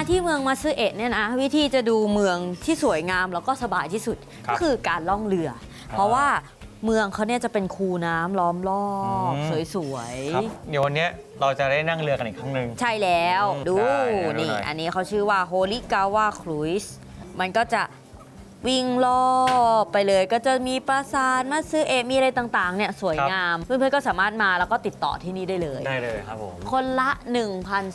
มาที่เมืองมาซึเอะเนี่ยนะวิธีจะดูเมืองที่สวยงามแล้วก็สบายที่สุดครับก็คือการล่องเรือ เพราะว่าเมืองเขาเนี่ยจะเป็นคูน้ำล้อมรอบอืมสวยครับเดี๋ยววันเนี้ยเราจะได้นั่งเรือกันอีกครั้งหนึ่งๆใช่แล้วอืมดูได้เดี๋ยวดูนี่หน่อยอันนี้เขาชื่อว่าโฮลิกาวาครูซมันก็จะ วิ่งรอบไปเลยก็จะมีปราสาทมาซึเอะมีอะไรต่างๆเนี่ยสวยงาม เพื่อนๆก็สามารถมาแล้วก็ติดต่อที่นี่ได้เลย ได้เลยครับผม คนละ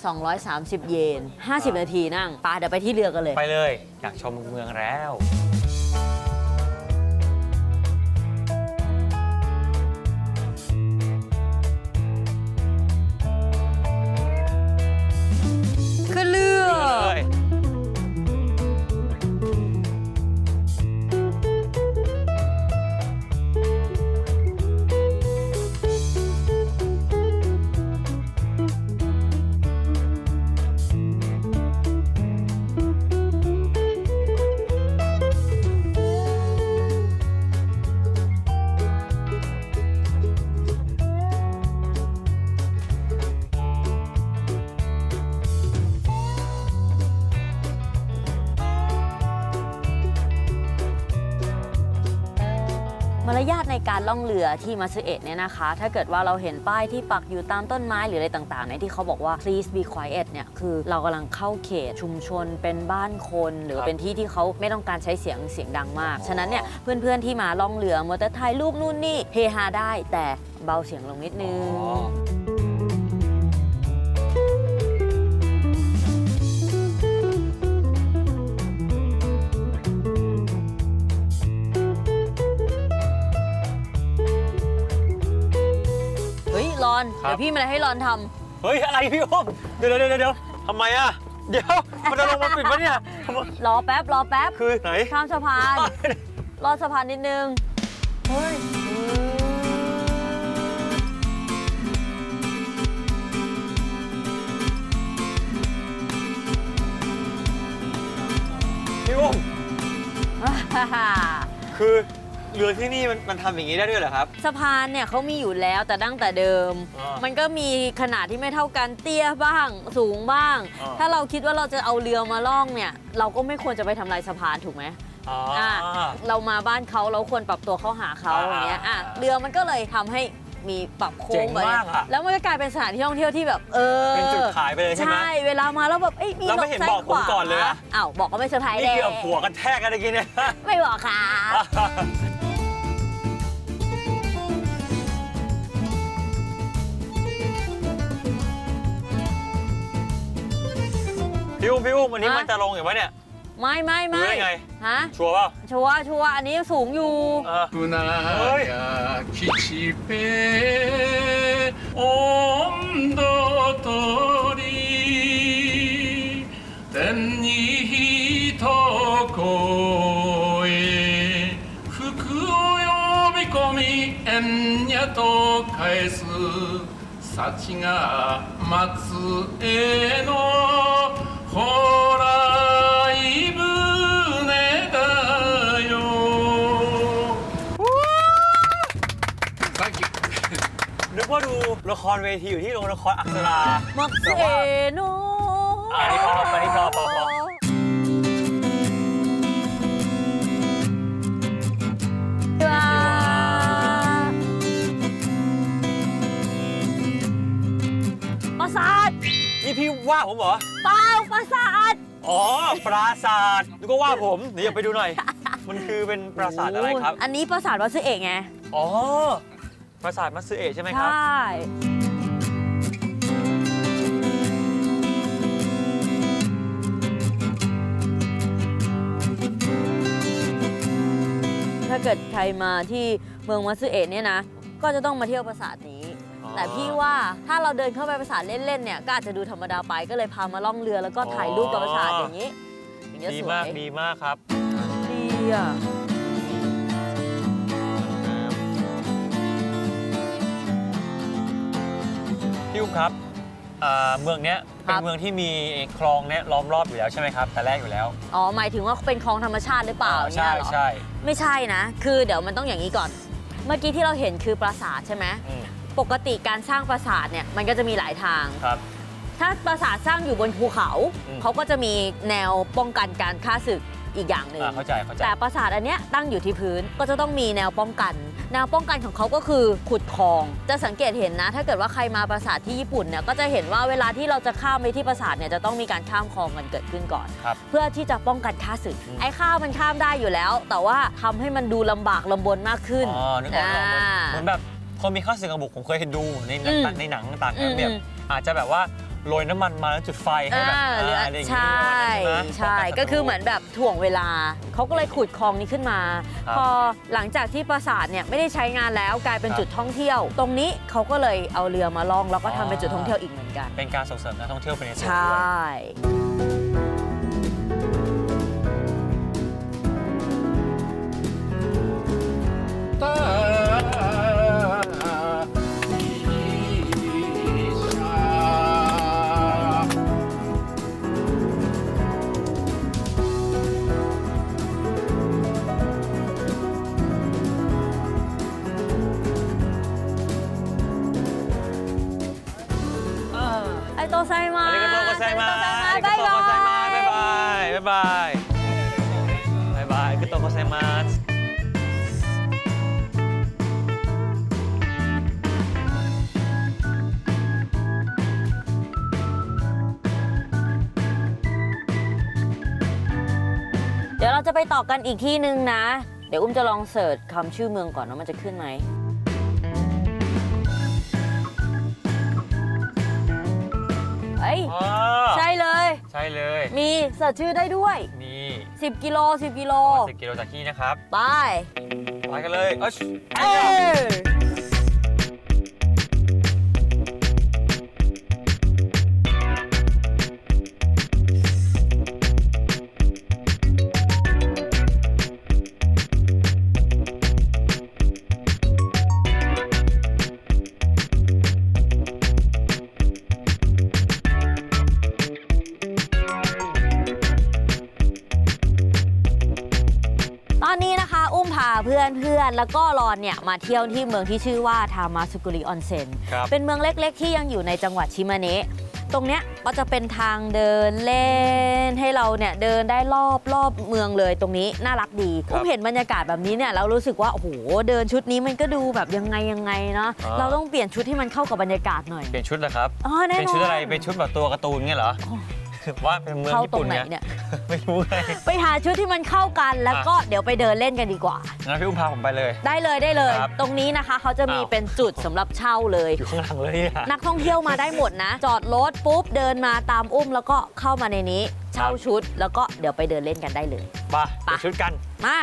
1,230 เยน 50 นาทีนั่งไปเดี๋ยวไปที่เรือกันเลย ไปเลย อยากชมเมืองแล้ว ยาทในการล่องเรือที่มาซึเอะเนี่ยนะคะ ถ้าเกิดว่าเราเห็นป้ายที่ปักอยู่ตามต้นไม้หรืออะไรต่างๆในยที่เขาบอกว่า please be quiet เนี่ยคือเรากำลังเข้าเขตชุมชนเป็นบ้านคน หรือเป็นที่ที่เขาไม่ต้องการใช้เสียงเสียงดังมาก ฉะนั้นเนี่ยเพื่อนๆที่มาล่องเรือมัวแต่ถ่ายรูปนู่นนี่เฮฮาได้แต่เบาเสียงลงนิดนึง ยวพี่มาให้รอนทำเฮ้ยอะไรพี่อุ้มเดี๋ยวเดี๋ยวเดี๋ยวเดี๋ยวทำไมอะเดี๋ยวมันจะลงมาปิดปะเนี่ยทำไมรอแป๊บรอแป๊บคือไหนข้ามสะพานรอสะพานนิดนึงเฮ้ยพี่อุ้มคือ เรือที่นี่มันมันทำอย่างนี้ได้ด้วยเหรอครับ สะพานเนี่ยเขามีอยู่แล้วแต่ตั้งแต่เดิม อ่ามัมันก็มีขนาดที่ไม่เท่ากันเตี้ยบ้างสูงบ้าง อ่า ถ้าเราคิดว่าเราจะเอาเรือมาล่องเนี่ย เราก็ไม่ควรจะไปทำลายสะพานถูกไหม อ๋ออะเรามาบ้านเขาเราควรปรับตัวเข้าหาเขาอ่าอย่างเงี้ยอะอ่าเรือมันก็เลยทำให้มีปรับโค้เจ๋งงแบบเนี้มายกอะ แล้วมันก็กลายเป็นสถานที่ท่องเที่ยวที่แบบ เออเป็นจุดขายไปเลยใช่ไหม ใช่เวลามาแล้วแบบเอ้ยมีแล้วไม่เห็นซ้ายบอกผมขวาก่อนเลยอะ อ้าวบอกก็ไม่เซอร์ไพรส์นี่เลยเกือบหัวกันแทกกันเมื่อกี้เนี่ย ไม่บอกค่ะ พี่อุ้มพี่อุ้มวันนี้มันจะลงอยู่ไหมเนี่ยไม่ไม่ไม่ได้ไง ฮะชัวร์เปล่าชัวร์ชัวร์อันนี้สูงอยู่เปออิฟุกุ나야 기치배 옴도돌이 댄니 히토코에 후쿠오요미 꼬미 엔야토 카에스 사칭아 마츠에น นึกว่าดูละครเวทีอยู่ที่โรงละครอักษรา มักเซโนอันนี้พออันนี้พอพอพอว้าปราสาท นี่พี่ว่าผมเหรอ เปล่าปราสาทอ๋อ ปราสาทนึกว่าว่าผมเดี๋ยวไปดูหน่อย มันคือเป็นปราสาทอะไรครับ อันนี้ปราสาทวัดซื้อเอกไง อ๋อ ปราสาทมัตสึเอะใช่ไหมครับใช่ถ้าเกิดใครมาที่เมืองมัตสึเอะเนี่ยนะ ก็จะต้องมาเที่ยวปราสาทนี้อ๋อ แต่พี่ว่าถ้าเราเดินเข้าไปปราสาทเล่นๆเนี่ยก็อาจจะดูธรรมดาไปก็เลยพามาล่องเรือแล้วก็ถ่ายรูปกับปราสาทอย่างนี้อย่างเงี้ยดีสวมากยดีมากครับดีอะพี่อุ้มครับอ่าเมืองเนี้ยเป็นเมืองที่มีคลองเนี้ยล้อมรอบอยู่แล้วใช่ไหมครับแต่แรกอยู่แล้วอ๋อหมายถึงว่าเป็นคลองธรรมชาติหรือเปล่าอ่าใช่เนี่ยเหรอใช่ไม่ใช่นะ คือเดี๋ยวมันต้องอย่างนี้ก่อน เมื่อกี้ที่เราเห็นคือปราสาทใช่ไหม อืม ปกติการสร้างปราสาทเนี่ยมันก็จะมีหลายทาง ครับ ถ้าปราสาทสร้างอยู่บนภูเขา อืม เขาก็จะมีแนวป้องกันการฆ่าศึกอีกอย่างหนึ่ง อ่าเข้าใจเข้าใจ แต่ปราสาทอันเนี้ยตั้งอยู่ที่พื้นก็จะต้องมีแนวป้องกัน แนวป้องกันของเขาก็คือขุดคลอง จะสังเกตเห็นนะ ถ้าเกิดว่าใครมาปราสาทที่ญี่ปุ่นเนี่ยก็จะเห็นว่าเวลาที่เราจะข้ามไปที่ปราสาทเนี่ยจะต้องมีการข้ามคลองกันเกิดขึ้นก่อน ครับเพื่อที่จะป้องกันฆ่าศึก อืม ไอ้ข้าวมันข้ามได้อยู่แล้ว แต่ว่าทำให้มันดูลำบากลำบนมากขึ้นอ๋อนึกออกนึกออกเหมือนเหมือนแบบ พอมีข้าวสึกกระบุกผมเคยเห็นดูในหนังอืมในหนังต่างๆอืนะมแบบอาจจะแบบว่าโรยน้ำมันมาแล้วจุดไฟให้แบบอ่าหรืออะไรอย่างใชเงี้ย่ประมาณนั้นใช่ป้งนศัตรูก็คือเหมือนแบบถ่วงเวลา เขาก็เลยขุดคลองนี้ขึ้นมาครับพอหลังจากที่ปราสาทเนี่ยไม่ได้ใช้งานแล้วกลายเป็นครับจุดท่องเที่ยว ตรงนี้เขาก็เลยเอาเรือมาล่องแล้วก็ทำเป็นจุดท่องเที่ยวอีกเหมือนกัน เป็นการส่งเสริมการท่องเที่ยวไปในตัวใชด้วย่ ไอโตไซมา ありがとうございます。あり บายがとうござい บา ます。バイ ย バイ。バイバイ。バイバイ。ありがとうございます。 เดี๋ยวเราจะไปต่อกันอีกที่หนึ่งนะ เดี๋ยวอุ้มจะลองเสิร์ชคำชื่อเมืองก่อนว่ามันจะขึ้นไหม อ๋อใช่เลย ใช่เลยมีเสิร์ชชื่อได้ด้วย นี่10 กิโล 10 กิโล สิบกิโลจากที่นะครับ ไป ไปกันเลยเอ้ย เอ้ย พาเพื่อนเพื่อนๆแล้วก็รอนเนี่ยมาเที่ยวที่เมืองที่ชื่อว่าทามาสุกุริออนเซ็นครับ เป็นเมืองเล็กๆ ที่ยังอยู่ในจังหวัดชิมาเนะตรงเนี้ยก็จะเป็นทางเดินเล่น ให้เราเนี่ยเดินได้รอบรอบเมืองเลยตรงนี้น่ารักดีครับอุ้มเห็นบรรยากาศแบบนี้เนี่ยเรารู้สึกว่าโอ้โหเดินชุดนี้มันก็ดูแบบยังไงยังไงเนาะอ่า เราต้องเปลี่ยนชุดให้มันเข้ากับบรรยากาศหน่อย เปลี่ยนชุดแล้วครับ อ๋อแน่นอน เป็นชุดอะไร เป็นชุดแบบตัวการ์ตูนเงี้ยเหรอ ว่าเป็นเมืองเข้าญี่ตรปุ่งนไหนเนี่ยเนี่ย ไม่รู้ไงไปหาชุดที่มันเข้ากันแล้วก็เดี๋ยวไปเดินเล่นกันดีกว่า งั้นพี่อุ้มพาผมไปเลย ได้เลยได้เลย ครับตรงนี้นะคะ เขาจะมีอ้าว เป็นจุดสำหรับเช่าเลย อยู่ข้างหลังเลยอะ นักท่องเที่ยวมาได้หมดนะ จอดรถปุ๊บเดินมาตามอุ้มแล้วก็เข้ามาในนี้ เช่าชุดแล้วก็เดี๋ยวไปเดินเล่นกันได้เลย ไปเปลี่ยนชุดกัน มา